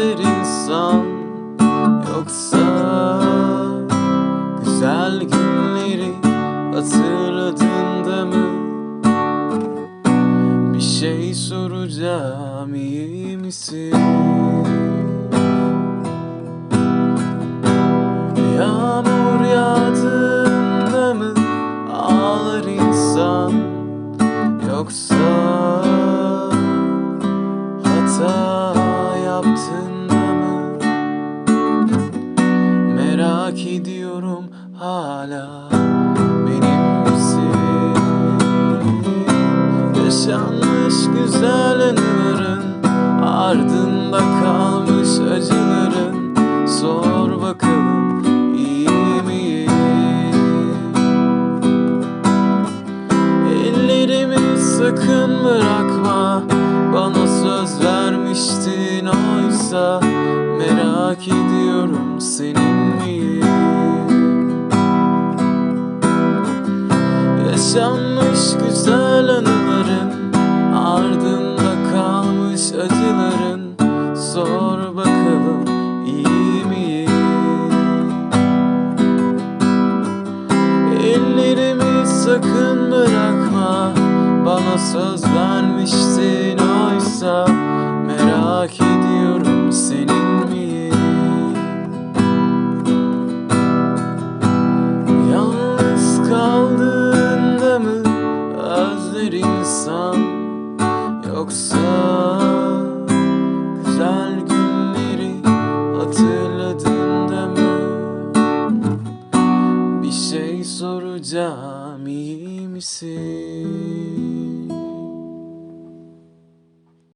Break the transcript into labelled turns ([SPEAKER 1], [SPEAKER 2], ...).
[SPEAKER 1] der insan Yoksa güzel günleri hatırladığında mı Bir şey soracağım iyi misin? Yağmur yağdığında mı ağlar insan Yoksa hala benim misin Yaşanmış güzel anıların Ardında kalmış acıların. Sor bakalım iyi miyim? Ellerimi sakın bırakma. Bana söz vermiştin oysa Merak ediyorum senin Yaşanmış güzel anıların Ardında kalmış acıların. Sor bakalım iyi miyim? Ellerimi sakın bırakma Bana söz insan Yoksa güzel günleri hatırladığında mı Bir şey soracağım iyi misin?